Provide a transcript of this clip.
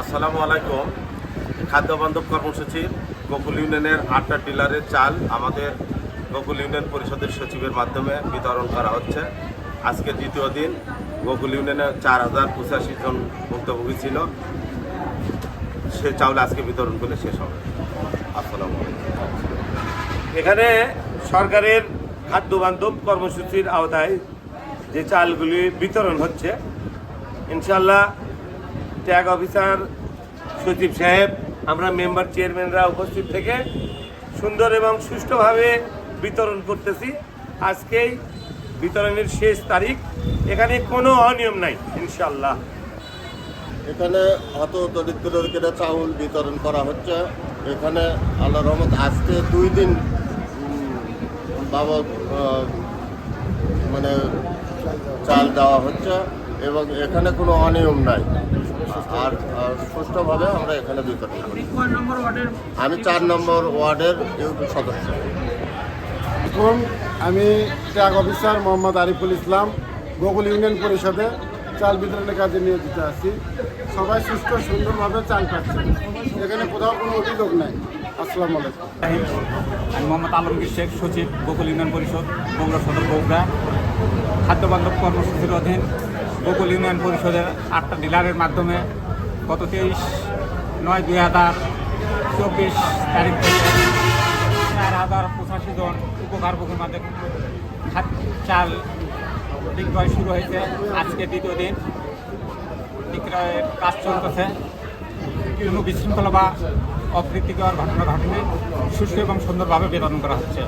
আসসালামু আলাইকুম। খাদ্য বান্ধব কর্মসূচির গোকুল ইউনিয়নের আটটা ডিলারের চাল আমাদের গোকুল ইউনিয়ন পরিষদের সচিবের মাধ্যমে বিতরণ করা হচ্ছে। আজকে দ্বিতীয় দিন গোকুল ইউনিয়নে চার হাজার পঁচাশি জন ভুক্তভোগী ছিল। সে চাউল আজকে বিতরণ করে শেষ হবে। আসসালামু আলাইকুম। এখানে সরকারের খাদ্য বান্ধব কর্মসূচির আওতায় যে চালগুলি বিতরণ হচ্ছে ইনশাল্লাহ ট্যাগ অফিসার সচিব সাহেব, আমরা মেম্বার চেয়ারম্যানরা উপস্থিত থেকে সুন্দর এবং সুষ্ঠুভাবে বিতরণ করতেছি। আজকেই বিতরণের শেষ তারিখ। এখানে কোনো অনিয়ম নাই ইনশাল্লাহ এখানে হত দরিদ্রদের চাউল বিতরণ করা হচ্ছে। এখানে আল্লাহ রহমত, আজকে দুই দিন বাবদ মানে চাল দেওয়া হচ্ছে এবং এখানে কোনো অনিয়ম নাই। আর আর সুষ্ঠুভাবে আমরা এখানে বিতরণ করি আমি চার নম্বর ওয়ার্ডের ইউপি সদস্য। এখন আমি tag officer Mohammad Ariful Islam Gokul union পরিষদে চাল বিতরণের কাজে নিয়োজিত আছি। সবাই সুস্থ সুন্দরভাবে চাল পাচ্ছে এখানে কোথাও কোনো অভিযোগ নাই। আসসালামু আলাইকুম। আমি মোহাম্মদ আলমগীর শেখ সচিব গোকুল ইউনিয়ন পরিষদ বগুড়া সদর বগুড়া। খাদ্য বান্ধব কর্মসূচির অধীন গোকুল ইউনিয়ন পরিষদের আটটা ডিলারের মাধ্যমে গত তেইশ নয় দুই হাজার চব্বিশ তারিখ থেকে চার হাজার পঁচাশি জন উপকারভোগীর খাদ- চাল বিক্রয় শুরু হয়েছে। আজকে দ্বিতীয় দিন বিক্রয়ের কাজ চলতেছে। কোনো বিশৃঙ্খলা বা অপ্রীতিকর ঘটনা ঘটেনি সুষ্ঠু এবং সুন্দরভাবে বিতরণ করা হচ্ছে।